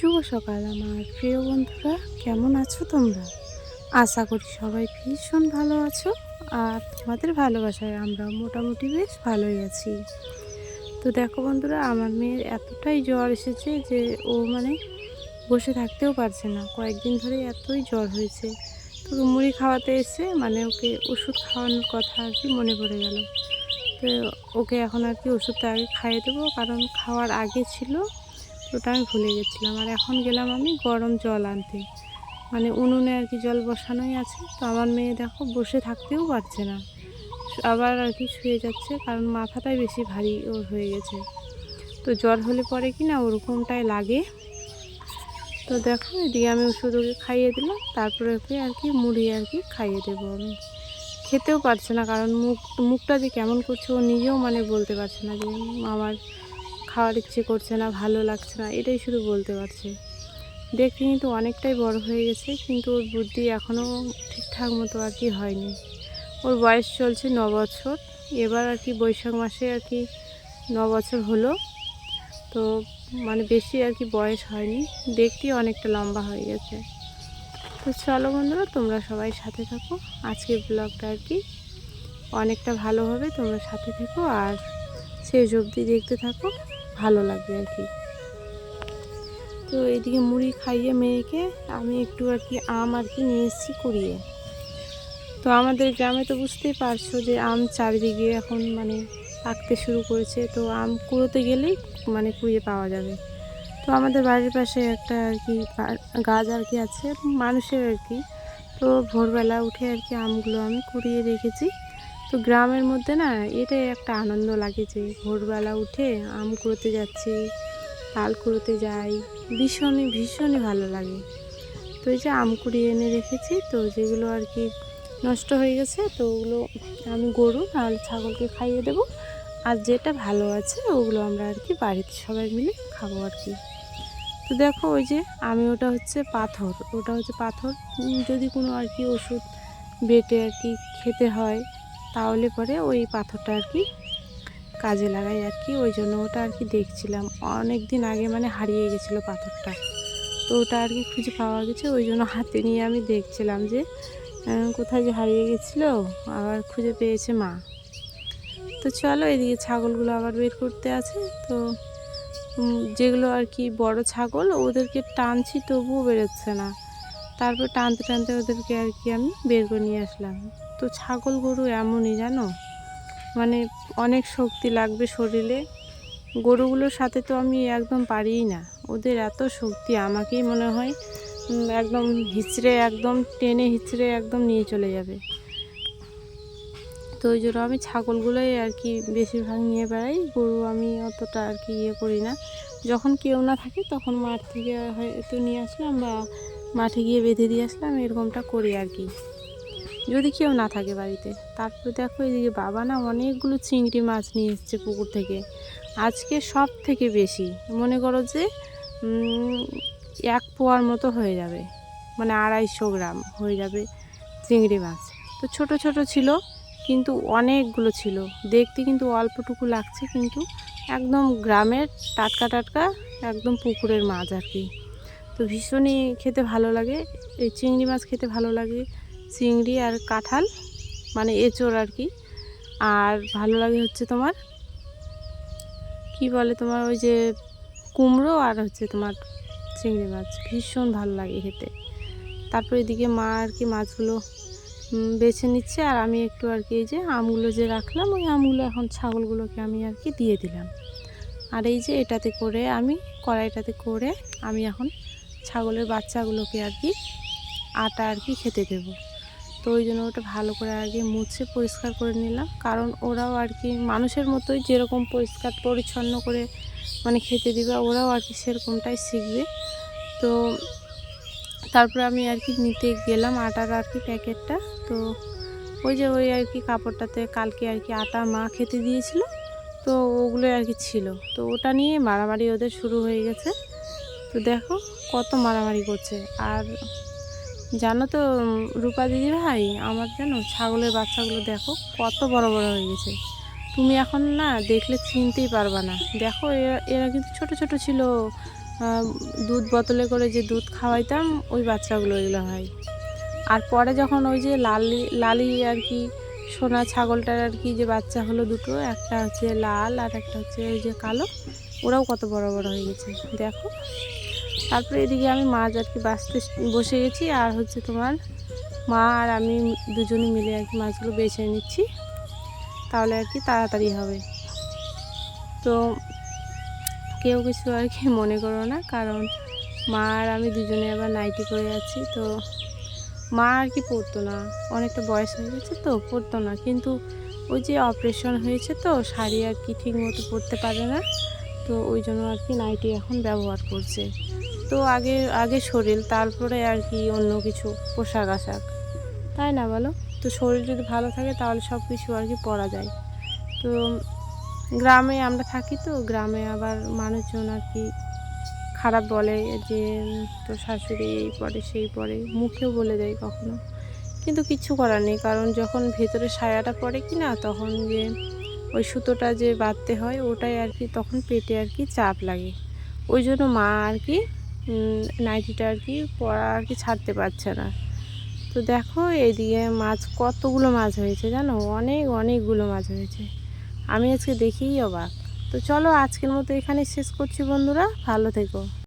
শুভ সকাল আমার প্রিয় বন্ধুরা। কেমন আছো তোমরা? আশা করি সবাই ভীষণ ভালো আছো আর তোমাদের ভালোবাসায় আমরা মোটামুটি বেশ ভালোই আছি। তো দেখো বন্ধুরা, আমার মেয়ের এতটাই জ্বর এসেছে যে ও মানে বসে থাকতেও পারছে না। কয়েকদিন ধরে এতই জ্বর হয়েছে। তো মুড়ি খাওয়াতে এসে মানে ওকে ওষুধ খাওয়ানোর কথা আর কি মনে পড়ে গেল। তো ওকে এখন আর কি ওষুধটা আগে খাইয়ে দেবো, কারণ খাওয়ার আগে ছিল ওটা আমি ভুলে গেছিলাম। আর এখন গেলাম আমি গরম জল আনতে। মানে উনুনে আর কি জল বসানোই আছে। তো আমার মেয়ে দেখো বসে থাকতেও পারছে না। আবার আর কি শুয়ে যাচ্ছে কারণ মাথাটাই বেশি ভারী ওর হয়ে গেছে। তো জ্বর হলে পরে কি না ওরকমটাই লাগে। তো দেখো এদিকে আমি ওষুধ ওকে খাইয়ে দিলাম। তারপরে ওকে আর কি মুড়ি আর কি খাইয়ে দেবো আমি। খেতেও পারছে না কারণ মুখ, মুখটা যে কেমন করছে ও নিজেও মানে বলতে পারছে না যে আমার খাওয়ার ইচ্ছে করছে না, ভালো লাগছে না, এটাই শুধু বলতে পারছে। দেখতে কিন্তু অনেকটাই বড় হয়ে গেছে, কিন্তু ওর বুদ্ধি এখনও ঠিকঠাক মতো আর কি হয়নি। ওর বয়স চলছে ন বছর, এবার আর কি বৈশাখ মাসে আর কি ন বছর হলো। তো মানে বেশি আর কি বয়স হয়নি, দেখতে অনেকটা লম্বা হয়ে গেছে। তো চলো বন্ধুরা, তোমরা সবাই সাথে থাকো। আজকের ব্লগটা আর কি অনেকটা ভালো হবে, তোমরা সাথে থেকো আর শেষ অবধি দেখতে থাকো। ভালো লাগবে আর কি। তো এদিকে মুড়ি খাইয়ে মেয়েকে আমি একটু আর কি আম আর কি নিয়ে এসেছি কুড়িয়ে। তো আমাদের গ্রামে তো বুঝতেই পারছ যে আম চারিদিকে এখন মানে পাকতে শুরু করেছে, তো আম কুড়োতে গেলেই মানে কুড়িয়ে পাওয়া যাবে। তো আমাদের বাড়ির পাশে একটা আর কি গাছ আর কি আছে, মানুষের আর কি। তো ভোরবেলা উঠে আর কি আমগুলো আমি কুড়িয়ে রেখেছি। তো গ্রামের মধ্যে না এটাই একটা আনন্দ লাগে যে ভোরবেলা উঠে আম কুড়োতে যাচ্ছি, তাল কুড়োতে যাই, ভীষণই ভীষণই ভালো লাগে। তো এই যে আম কুড়িয়ে এনে রেখেছি, তো যেগুলো আর কি নষ্ট হয়ে গেছে, তো ওগুলো আমি গরু নাহলে ছাগলকে খাইয়ে দেবো। আর যেটা ভালো আছে, ওগুলো আমরা আর কি বাড়িতে সবাই মিলে খাব আর কি। তো দেখো ওই যে আমি, ওটা হচ্ছে পাথর, ওটা হচ্ছে পাথর যদি কোনো আর কি ওষুধ বেটে আর কি খেতে হয় তাহলে পরে ওই পাথরটা আর কি কাজে লাগাই আর কি, ওই জন্য ওটা আর কি দেখছিলাম। অনেক দিন আগে মানে হারিয়ে গেছিল পাথরটা। তো ওটা আর কি খুঁজে পাওয়া গেছে, ওই জন্য হাতে নিয়ে আমি দেখছিলাম যে কোথায় যে হারিয়ে গেছিল, আবার খুঁজে পেয়েছে মা। তো চলো এদিকে ছাগলগুলো আবার বের করতে আছে। তো যেগুলো আর কি বড় ছাগল, ওদেরকে টানছি তবুও বেরোচ্ছে না। তারপর টানতে টানতে ওদেরকে আর কি আমি বের করে নিয়ে আসলাম। তো ছাগল গরু এমনই জানো? মানে অনেক শক্তি লাগবে শরীরে। গরুগুলোর সাথে তো আমি একদম পারিই না। ওদের এত শক্তি, আমাকেই মনে হয় একদম হিচড়ে, একদম টেনে হিচড়ে একদম নিয়ে চলে যাবে। তো ওই জন্য আমি ছাগলগুলোই আর কি বেশিরভাগ নিয়ে বেড়াই। গরু আমি অতটা আর কি ইয়ে করি না। যখন কেউ না থাকে তখন মাঠ থেকে হয়তো নিয়ে আসলাম বা মাঠে গিয়ে বেঁধে দিয়ে আসলাম, এরকমটা করি আর কি। যদি কেউ না থাকে বাড়িতে, তারপরে দেখো এদিকে বাবা না অনেকগুলো চিংড়ি মাছ নিয়ে এসছে পুকুর থেকে। আজকে সব থেকে বেশি। মনে করো যে এক পোয়ার মতো হয়ে যাবে। মানে আড়াইশো গ্রাম হয়ে যাবে চিংড়ি মাছ। তো ছোট ছোট ছিল, কিন্তু অনেকগুলো ছিল। দেখতে কিন্তু অল্পটুকু লাগছে, কিন্তু একদম গ্রামের টাটকা টাটকা একদম পুকুরের মাছ আর কি। তো ভীষণই খেতে ভালো লাগে, এই চিংড়ি মাছ খেতে ভালো লাগে। চিংড়ি আর কাঁঠাল মানে এঁচোড় আর কি। আর ভালো লাগে হচ্ছে তোমার, কি বলে তোমার ওই যে কুমড়ো আর হচ্ছে তোমার চিংড়ি মাছ। ভীষণ ভালো লাগে খেতে। তারপর এদিকে মা আর কি মাছগুলো বেছে নিচ্ছে আর আমি একটু আর কি এই যে আমগুলো যে রাখলাম, ওই আমগুলো এখন ছাগলগুলোকে আমি আর কি দিয়ে দিলাম। আর এই যে এটাতে করে আমি, কড়াইটাতে করে আমি এখন ছাগলের বাচ্চাগুলোকে আর কি আটা আর কি খেতে দেবো। তো ওই জন্য ওটা ভালো করে আগে মুছে পরিষ্কার করে নিলাম। কারণ ওরাও আর কি মানুষের মতোই যেরকম পরিষ্কার পরিচ্ছন্ন করে মানে খেতে দিবে, ওরাও আর কি সেরকমটাই শিখবে। তো তারপরে আমি আর কি নিতে গেলাম আটার আর কি প্যাকেটটা। তো ওই যে ওই আর কি কাপড়টাতে কালকে আর কি আটা মা খেতে দিয়েছিল, তো ওগুলো আর কি ছিল। তো ওটা নিয়ে মারামারি ওদের শুরু হয়ে গেছে। তো দেখো কত মারামারি করছে। আর জানো তো রূপা দিদি ভাই, আমার জানো, ছাগলের বাচ্চাগুলো দেখো, কত বড় বড় হয়ে গেছে। তুমি এখন না দেখলে চিনতেই পারবা না। দেখো এরা এরা কিন্তু ছোট ছোট ছিল। দুধ বোতলে করে যে দুধ খাওয়াইতাম, ওই বাচ্চাগুলো এগুলো হয়। আর পরে যখন ওই যে লালি লালি আর কি, সোনা ছাগলটার আর কি যে বাচ্চা হলো দুটো, একটা হচ্ছে লাল আর একটা হচ্ছে ওই যে কালো, ওরাও কত বড় বড় হয়ে গেছে। দেখো তারপরে এদিকে আমি মাছ আর কি বাঁচতে বসে গেছি, আর হচ্ছে তোমার মা আর আমি দুজনে মিলে আর কি মাছগুলো বেছে নিচ্ছি। তাহলে আর কি তাড়াতাড়ি হবে। তো কেউ কিছু আর কি মনে করো না, কারণ মা আর আমি দুজনে আবার নাইটি করে আছি, তো মা আর কি পড়তো না। অনেকটা বয়স হয়ে গেছে তো পড়তো না। কিন্তু ওই যে অপারেশন হয়েছে তো, শাড়ি আর কি ঠিক মতো পরতে পারে না, তো ওই জন্য আর কি নাইটি এখন ব্যবহার করছে। তো আগে আগে শরীর তারপরে আর কি অন্য কিছু পোশাক আশাক। তাই না বলো? তো শরীর যদি ভালো থাকে তাহলে সব কিছু আর কি পরা যায়। তো গ্রামে আমরা থাকি তো গ্রামে আবার মানুষজন আর কি খারাপ বলে যে তোর শাশুড়ি এই পরে সেই পরে। মুখেও বলে দেয় কখনো। কিন্তু কিচ্ছু করার নেই কারণ যখন ভেতরে সায়াটা পড়ে কি না তখন যে ওই সুতোটা যে বাঁধতে হয় ওটাই আর কি তখন পেটে আর কি চাপ লাগে। ওই জন্য মা আর কি নাইটিটা আর কি পড়া আর কি ছাড়তে পারছে না। তো দেখো এইদিকে মাছ, কতগুলো মাছ হয়েছে জানো? অনেক, অনেকগুলো মাছ হয়েছে। আমি আজকে দেখেই অবাক। তো চলো আজকের মতো এখানে শেষ করছি বন্ধুরা। ভালো থেকো।